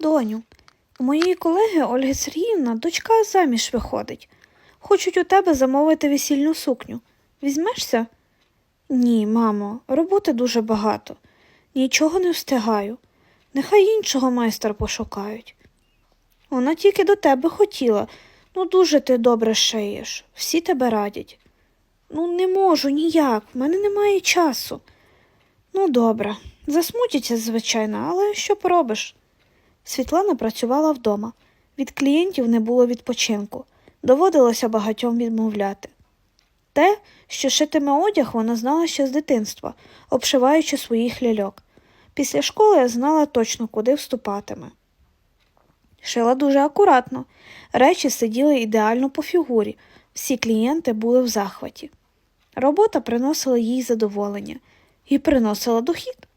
Доню, у моєї колеги Ольги Сергіївна дочка заміж виходить. Хочуть у тебе замовити весільну сукню. Візьмешся? Ні, мамо, роботи дуже багато. Нічого не встигаю. Нехай іншого майстра пошукають. Вона тільки до тебе хотіла. Ну, дуже ти добре шиєш. Всі тебе радять. Ну, не можу ніяк, в мене немає часу. Ну, добре, засмутяться, звичайно, але що поробиш? Світлана працювала вдома. Від клієнтів не було відпочинку. Доводилося багатьом відмовляти. Те, що шитиме одяг, вона знала ще з дитинства, обшиваючи своїх ляльок. Після школи знала точно, куди вступатиме. Шила дуже акуратно, речі сиділи ідеально по фігурі, всі клієнти були в захваті. Робота приносила їй задоволення і приносила дохід.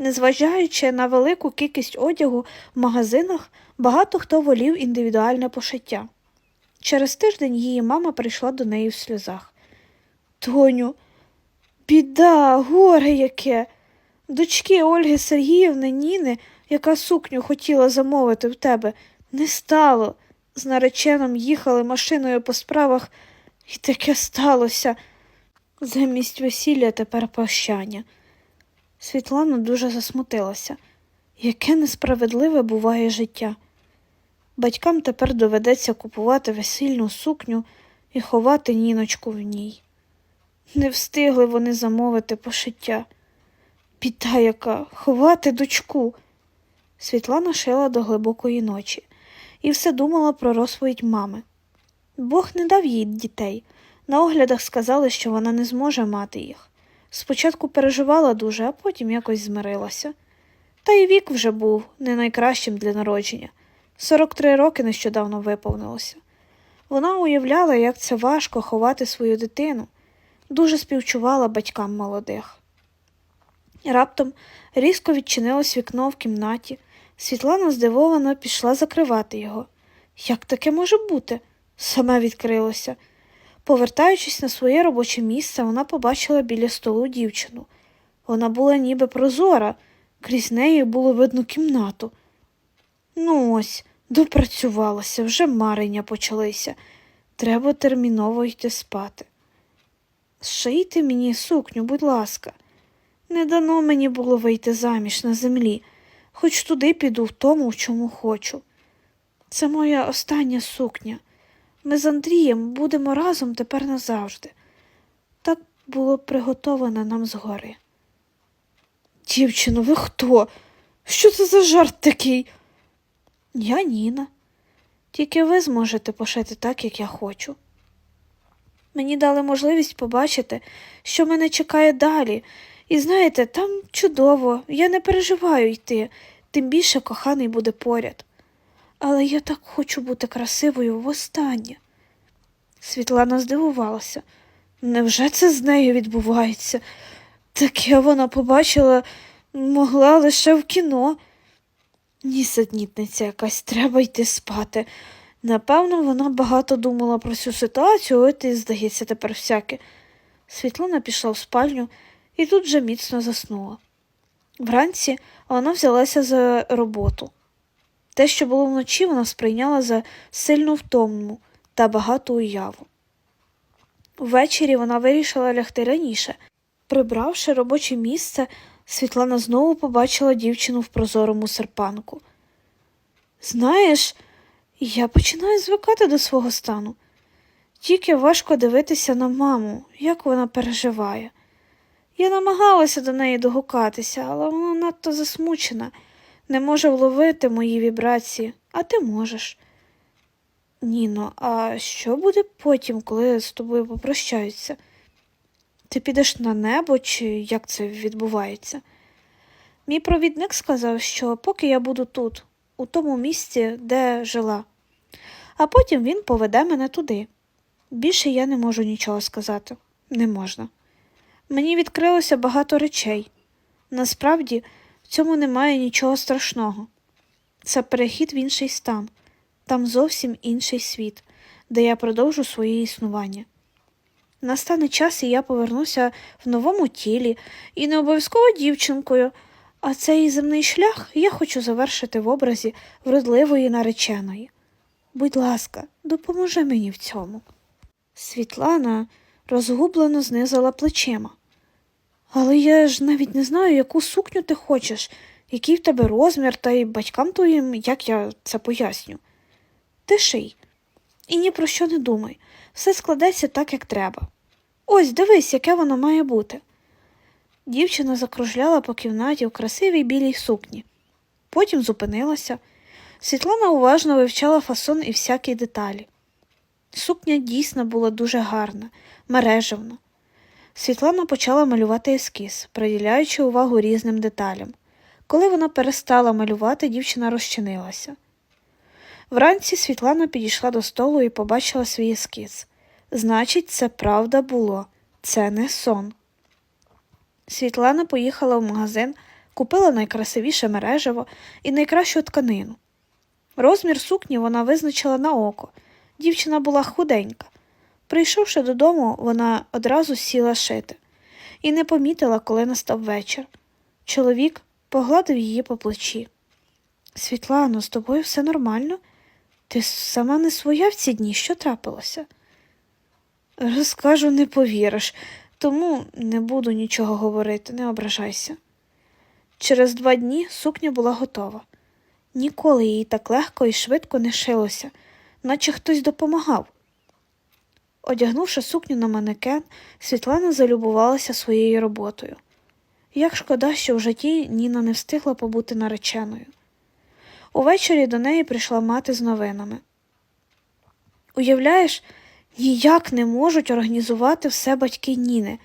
Незважаючи на велику кількість одягу в магазинах, багато хто волів індивідуальне пошиття. Через тиждень її мама прийшла до неї в сльозах. Тоню, біда, горе яке. Дочки Ольги Сергіївни Ніни, яка сукню хотіла замовити в тебе, не стало. З нареченим їхали машиною по справах, і таке сталося. Замість весілля тепер прощання. Світлана дуже засмутилася. Яке несправедливе буває життя. Батькам тепер доведеться купувати весільну сукню і ховати ніночку в ній. Не встигли вони замовити пошиття. Біда яка, ховати дочку. Світлана шила до глибокої ночі і все думала про розповідь мами. Бог не дав їй дітей. На оглядах сказали, що вона не зможе мати їх. Спочатку переживала дуже, а потім якось змирилася. Та й вік вже був не найкращим для народження. 43 роки нещодавно виповнилося. Вона уявляла, як це важко ховати свою дитину, дуже співчувала батькам молодих. Раптом різко відчинилось вікно в кімнаті. Світлана здивовано пішла закривати його. Як таке може бути? Саме відкрилося. Повертаючись на своє робоче місце, вона побачила біля столу дівчину. Вона була ніби прозора, крізь неї було видно кімнату. Ну ось, допрацювалася, вже марення почалися. Треба терміново йти спати. Зшийте мені сукню, будь ласка. Не дано мені було вийти заміж на землі, хоч туди піду в тому, в чому хочу. Це моя остання сукня. Ми з Андрієм будемо разом тепер назавжди. Так було приготовано нам згори. Дівчино, ви хто? Що це за жарт такий? Я Ніна. Тільки ви зможете пошити так, як я хочу. Мені дали можливість побачити, що мене чекає далі, і знаєте, там чудово, я не переживаю йти, тим більше коханий буде поряд. Але я так хочу бути красивою востаннє. Світлана здивувалася. Невже це з нею відбувається? Таке вона побачила, могла лише в кіно. Нісенітниця якась, треба йти спати. Напевно, вона багато думала про цю ситуацію, от і здається тепер всяке. Світлана пішла в спальню і тут вже міцно заснула. Вранці вона взялася за роботу. Те, що було вночі, вона сприйняла за сильну втому та багату уяву. Ввечері вона вирішила лягти раніше. Прибравши робоче місце, Світлана знову побачила дівчину в прозорому серпанку. Знаєш, я починаю звикати до свого стану. Тільки важко дивитися на маму, як вона переживає. Я намагалася до неї догукатися, але вона надто засмучена, не може вловити мої вібрації, а ти можеш. Ніно, а що буде потім, коли з тобою попрощаються? Ти підеш на небо, чи як це відбувається? Мій провідник сказав, що поки я буду тут, у тому місці, де жила, а потім він поведе мене туди. Більше я не можу нічого сказати, не можна. Мені відкрилося багато речей. Насправді, цьому немає нічого страшного. Це перехід в інший стан, там зовсім інший світ, де я продовжу своє існування. Настане час, і я повернуся в новому тілі, і не обов'язково дівчинкою, А цей земний шлях я хочу завершити в образі вродливої нареченої. Будь ласка, допоможи мені в цьому. Світлана розгублено знизила плечима. Але я ж навіть не знаю, яку сукню ти хочеш, який в тебе розмір, та й батькам твоїм, як я це поясню. Ти ший. І ні про що не думай. Все складеться так, як треба. Ось дивись, яке воно має бути. Дівчина закружляла по кімнаті в красивій білій сукні. Потім зупинилася. Світлана уважно вивчала фасон і всякі деталі. Сукня дійсно була дуже гарна, мережевна. Світлана почала малювати ескіз, приділяючи увагу різним деталям. Коли вона перестала малювати, дівчина розчинилася. Вранці Світлана підійшла до столу і побачила свій ескіз. Значить, це правда було, це не сон. Світлана поїхала в магазин, купила найкрасивіше мережево і найкращу тканину. Розмір сукні вона визначила на око. Дівчина була худенька. Прийшовши додому, вона одразу сіла шити і не помітила, коли настав вечір. Чоловік погладив її по плечі. Світлано, з тобою все нормально? Ти сама не своя в ці дні, що трапилося? Розкажу, не повіриш, тому не буду нічого говорити, не ображайся. Через два дні сукня була готова. Ніколи їй так легко і швидко не шилося, наче хтось допомагав. Одягнувши сукню на манекен, Світлана залюбувалася своєю роботою. Як шкода, що в житті Ніна не встигла побути нареченою. Увечері до неї прийшла мати з новинами. Уявляєш, ніяк не можуть організувати все батьки Ніни.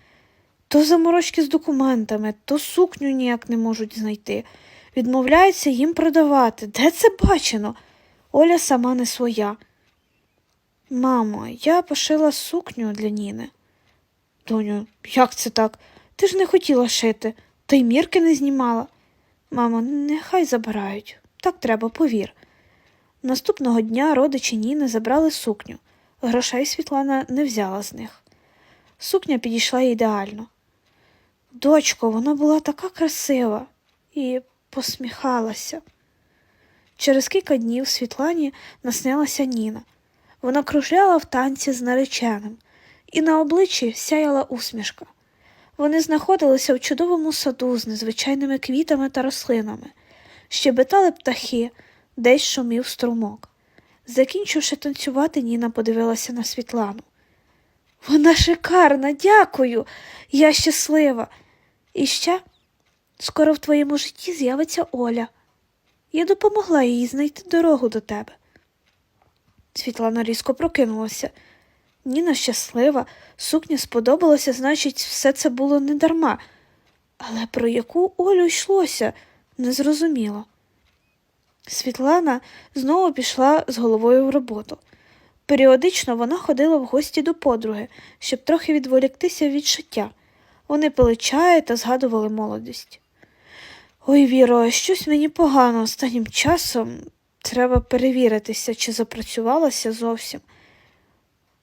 То заморочки з документами, то сукню ніяк не можуть знайти. Відмовляються їм продавати. Де це бачено? Оля сама не своя. Мамо, я пошила сукню для Ніни. Доню, як це так? Ти ж не хотіла шити, та й мірки не знімала. Мамо, нехай забирають. Так треба, повір. Наступного дня родичі Ніни забрали сукню. Грошей Світлана не взяла з них. Сукня підійшла ідеально. Дочко, вона була така красива і посміхалася. Через кілька днів Світлані наснилася Ніна. Вона кружляла в танці з нареченим, і на обличчі сяяла усмішка. Вони знаходилися в чудовому саду з незвичайними квітами та рослинами, щебетали птахи, десь шумів струмок. Закінчивши танцювати, Ніна подивилася на Світлану. Вона шикарна, дякую, я щаслива. І ще скоро в твоєму житті з'явиться Оля. Я допомогла їй знайти дорогу до тебе. Світлана різко прокинулася. Ніна щаслива, сукня сподобалася, значить, все це було не дарма. Але про яку Олю йшлося, незрозуміло. Світлана знову пішла з головою в роботу. Періодично вона ходила в гості до подруги, щоб трохи відволіктися від життя. Вони пили чай та згадували молодість. Ой, Віро, щось мені погано останнім часом. Треба перевіритися, чи запрацювалася зовсім.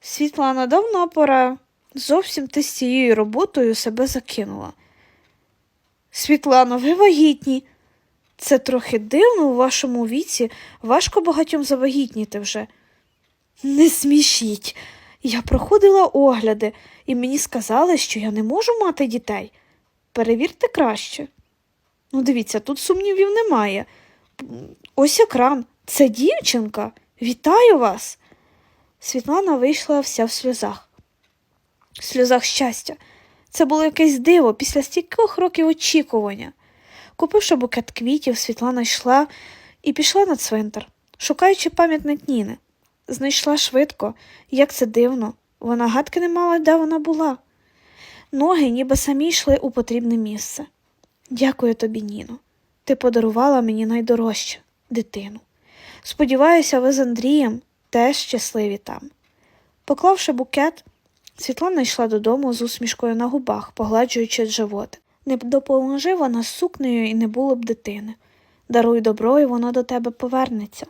Світлана, давно пора. Зовсім ти з цією роботою себе закинула. Світлано, ви вагітні. Це трохи дивно у вашому віці, важко багатьом завагітніти вже. Не смішіть. Я проходила огляди, і мені сказали, що я не можу мати дітей. Перевірте краще. Ну, дивіться, тут сумнівів немає. Ось екран. Це дівчинка. Вітаю вас. Світлана вийшла вся в сльозах. В сльозах щастя. Це було якесь диво після стількох років очікування. Купивши букет квітів, Світлана йшла і пішла на цвинтар, шукаючи пам'ятник Ніни. Знайшла швидко, як це дивно, вона гадки не мала, де вона була. Ноги ніби самі йшли у потрібне місце. Дякую тобі, Ніно. Ти подарувала мені найдорожче дитину. Сподіваюся, ви з Андрієм теж щасливі там. Поклавши букет, Світлана йшла додому з усмішкою на губах, погладжуючи живот. Не допоможи вона з сукнею і не було б дитини. Даруй добро, і воно до тебе повернеться.